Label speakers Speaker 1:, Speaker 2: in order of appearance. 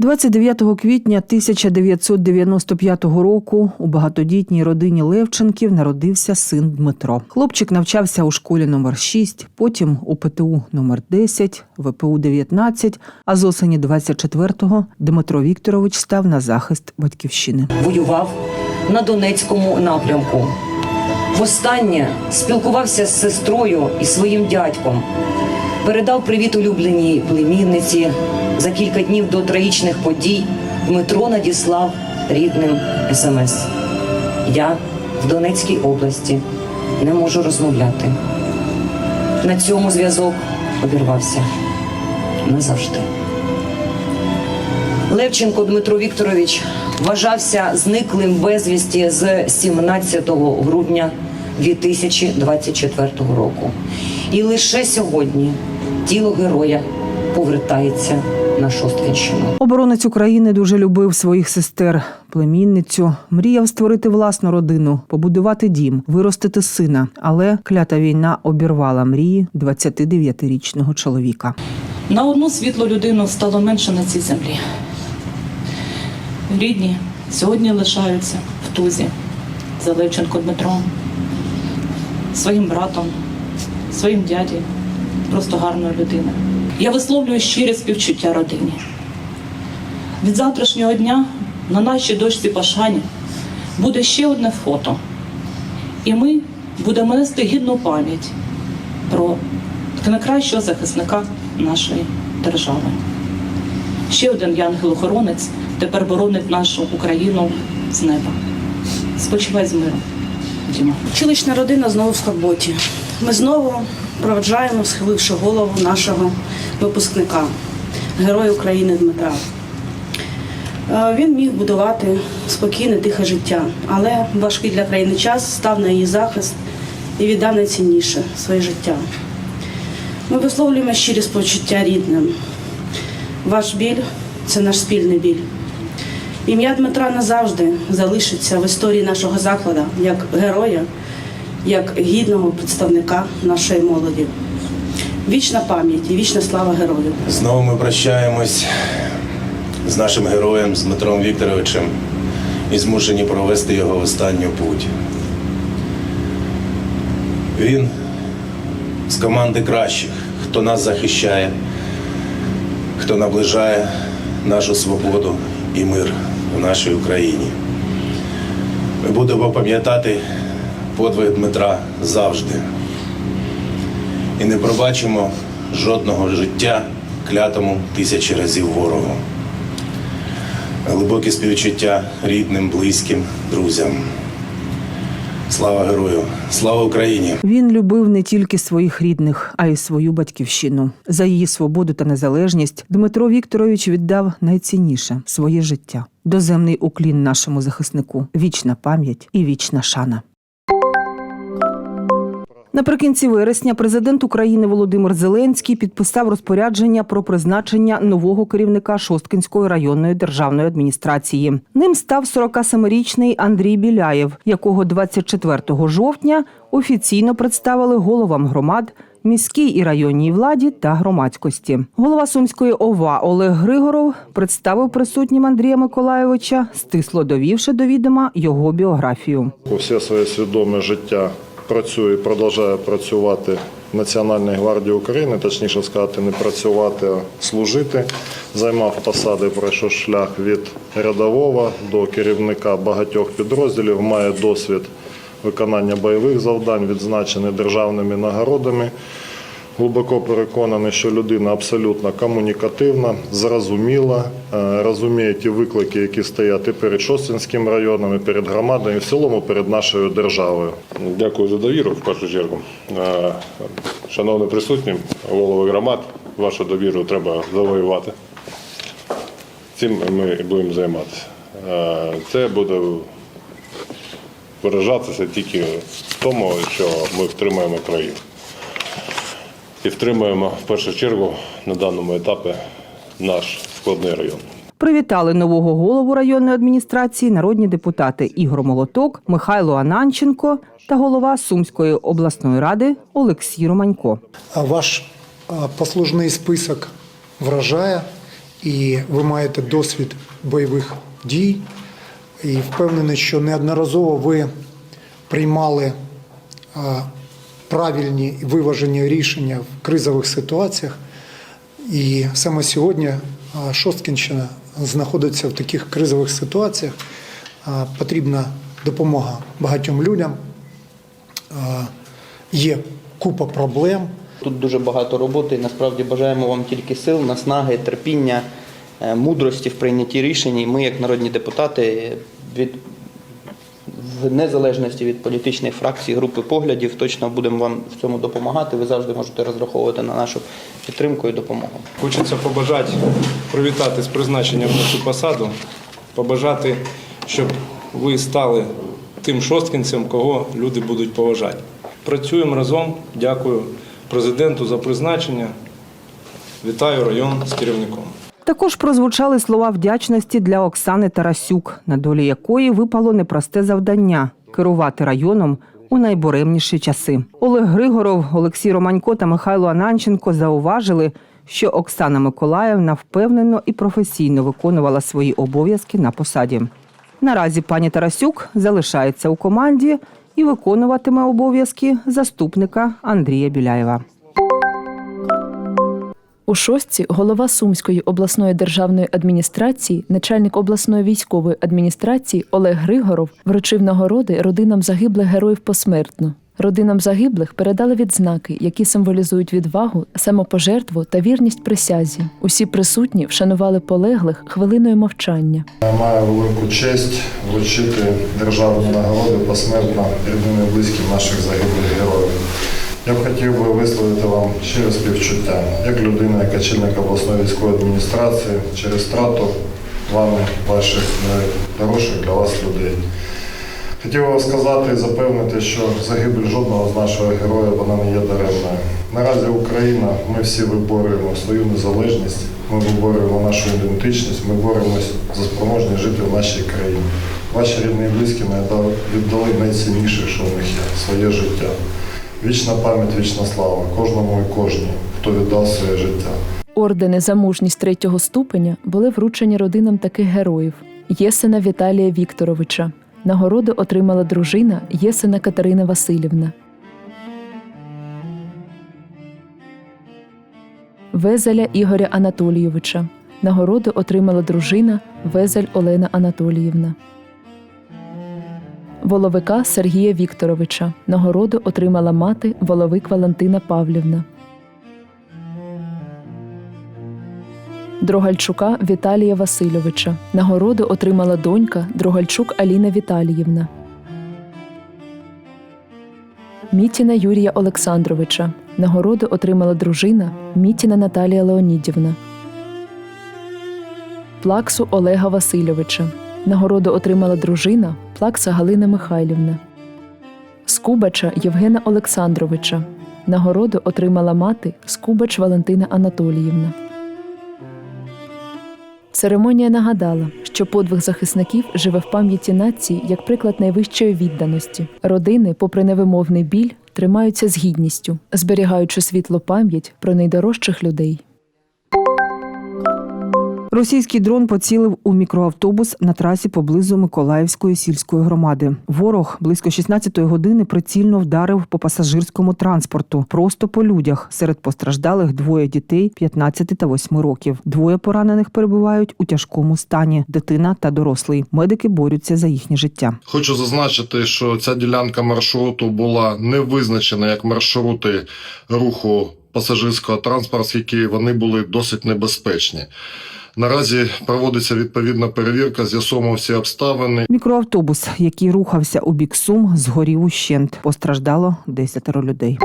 Speaker 1: 29 квітня 1995 року у багатодітній родині Левченків народився син Дмитро. Хлопчик навчався у школі номер 6, потім у ПТУ номер 10, ВПУ 19, а з осені 24-го Дмитро Вікторович став на захист батьківщини.
Speaker 2: воював на Донецькому напрямку. Востаннє спілкувався з сестрою і своїм дядьком. Передав привіт улюбленій племінниці. За кілька днів до трагічних подій Дмитро надіслав рідним смс. Я в Донецькій області не можу розмовляти. На цьому зв'язок обірвався назавжди. Левченко Дмитро Вікторович вважався зниклим безвісті з 17 грудня 2024 року. І лише сьогодні тіло героя повертається на Шосткинщину.
Speaker 1: Оборонець України дуже любив своїх сестер, племінницю, мріяв створити власну родину, побудувати дім, виростити сина. Але клята війна обірвала мрії 29-річного чоловіка.
Speaker 3: На одну світлу людину стало менше на цій землі. Рідні сьогодні лишаються в тузі за Левченко Дмитром, своїм братом, своїм дяді, просто гарною людиною. Я висловлюю щире співчуття родині. Від завтрашнього дня на нашій дошці Пашані буде ще одне фото. І ми будемо нести гідну пам'ять про найкращого захисника нашої держави. Ще один янгел-охоронець тепер боронить нашу Україну з неба. Спочивай з миром, Діма.
Speaker 4: Училищна родина знову в скорботі. Ми знову проведжаємо, схиливши голову нашого випускника, героя України Дмитра. Е, Він міг будувати спокійне, тихе життя, але важкий для країни час став на її захист і віддав найцінніше своє життя. Ми висловлюємо щирі спочуття рідним. Ваш біль це наш спільний біль. Ім'я Дмитра назавжди залишиться в історії нашого закладу як героя, як гідного представника нашої молоді. Вічна пам'ять і вічна слава герою.
Speaker 5: Знову ми прощаємось з нашим героєм, з Дмитром Вікторовичем, і змушені провести його в останню путь. Він з команди кращих, хто нас захищає, хто наближає нашу свободу і мир в нашій Україні. Ми будемо пам'ятати подвиг Дмитра завжди і не пробачимо жодного життя клятому тисячі разів ворогу. Глибокі співчуття рідним, близьким, друзям. Слава герою! Слава Україні!
Speaker 1: Він любив не тільки своїх рідних, а й свою батьківщину. За її свободу та незалежність Дмитро Вікторович віддав найцінніше своє життя. Доземний уклін нашому захиснику, вічна пам'ять і вічна шана. Наприкінці вересня президент України Володимир Зеленський підписав розпорядження про призначення нового керівника Шосткинської районної державної адміністрації. Ним став 47-річний Андрій Біляєв, якого 24 жовтня офіційно представили головам громад. Міській і районній владі та громадськості голова сумської ОВА Олег Григоров представив присутнім Андрія Миколайовича, стисло довівши до відома його біографію.
Speaker 6: Усе своє свідоме життя працює продовжує працювати в Національній гвардії України, точніше сказати, не працювати, а служити. Займав посади, пройшов шлях від рядового до керівника багатьох підрозділів, має досвід виконання бойових завдань, відзначений державними нагородами. Глибоко переконаний, що людина абсолютно комунікативна, зрозуміла, е, розуміє ті виклики, які стоять і перед Шостинським районом, і перед громадою, і в цілому перед нашою державою.
Speaker 7: Дякую за довіру в першу чергу. Е, Шановні присутні, голови громад, вашу довіру треба завоювати. Цим ми будемо займатися. Е, Це буде виражатися тільки в тому, що ми втримаємо країну. І втримаємо в першу чергу на даному етапі наш складний район.
Speaker 1: Привітали нового голову районної адміністрації народні депутати Ігор Молоток, Михайло Ананченко та голова Сумської обласної ради Олексій Романько.
Speaker 8: А Ваш послужний список вражає і ви маєте досвід бойових дій. І впевнений, що неодноразово ви приймали правильні і виважені рішення в кризових ситуаціях. І саме сьогодні Шосткінщина знаходиться в таких кризових ситуаціях. Потрібна допомога багатьом людям. Є купа проблем.
Speaker 9: Тут дуже багато роботи. і Насправді бажаємо вам тільки сил, наснаги, терпіння, е, мудрості в прийнятті рішень. Ми, як народні депутати, від в незалежності від політичних фракцій, групи поглядів, точно будемо вам в цьому допомагати. Ви завжди можете розраховувати на нашу підтримку і допомогу.
Speaker 10: Хочеться побажати привітати з призначенням на цю посаду, побажати, щоб ви стали тим шосткінцем, кого люди будуть поважати. Працюємо разом. Дякую президенту за призначення. Вітаю район з керівником.
Speaker 1: Також прозвучали слова вдячності для Оксани Тарасюк, на долі якої випало непросте завдання керувати районом у найбуремніші часи. Олег Григоров, Олексій Романько та Михайло Ананченко зауважили, що Оксана Миколаївна впевнено і професійно виконувала свої обов'язки на посаді. Наразі пані Тарасюк залишається у команді і виконуватиме обов'язки заступника Андрія Біляєва.
Speaker 11: У шостці голова Сумської обласної державної адміністрації, начальник обласної військової адміністрації Олег Григоров вручив нагороди родинам загиблих героїв посмертно. Родинам загиблих передали відзнаки, які символізують відвагу, самопожертву та вірність присязі. Усі присутні вшанували полеглих хвилиною мовчання.
Speaker 6: Я маю велику честь вручити державні нагороди посмертно рідним і близьким наших загиблих героїв. Я б хотів би висловити вам щире співчуття, як людина, як очільник обласної військової адміністрації, через втрату вами ваших найдорожчих для вас людей. Хотів би сказати і запевнити, що загибель жодного з нашого героя вона не є даремною. Наразі Україна, ми всі виборюємо свою незалежність, ми виборюємо нашу ідентичність, ми боремось за спроможність жити в нашій країні. Ваші рідні і близькі віддали найцінніше, що в них є своє життя. Вічна пам'ять, вічна слава кожному і кожній, хто віддав своє життя.
Speaker 11: Ордени за мужність третього ступеня були вручені родинам таких героїв: Єсена Віталія Вікторовича. Нагороду отримала дружина Єсена Катерина Васильівна. Везеля Ігоря Анатолійовича. Нагороду отримала дружина Везель Олена Анатоліївна. Воловика Сергія Вікторовича. Нагороду отримала мати Воловик Валентина Павлівна. Дрогальчука Віталія Васильовича. Нагороду отримала донька Дрогальчук Аліна Віталіївна. Мітіна Юрія Олександровича. Нагороду отримала дружина Мітіна Наталія Леонідівна. Плаксу Олега Васильовича. Нагороду отримала дружина Плакса Галина Михайлівна. Скубача Євгена Олександровича. Нагороду отримала мати Скубач Валентина Анатоліївна. Церемонія нагадала, що подвиг захисників живе в пам'яті нації як приклад найвищої відданості. Родини, попри невимовний біль, тримаються з гідністю, зберігаючи світло пам'ять про найдорожчих людей.
Speaker 1: Російський дрон поцілив у мікроавтобус на трасі поблизу Миколаївської сільської громади. Ворог близько 16-ї години прицільно вдарив по пасажирському транспорту, просто по людях. Серед постраждалих двоє дітей 15 та 8 років. Двоє поранених перебувають у тяжкому стані: дитина та дорослий. Медики борються за їхнє життя.
Speaker 6: Хочу зазначити, що ця ділянка маршруту була не визначена як маршрути руху пасажирського транспорту, оскільки вони були досить небезпечні. Наразі проводиться відповідна перевірка, з'ясовуємо всі обставини.
Speaker 1: Мікроавтобус, який рухався у бік Сум, згорів ущент. Постраждало 10 людей.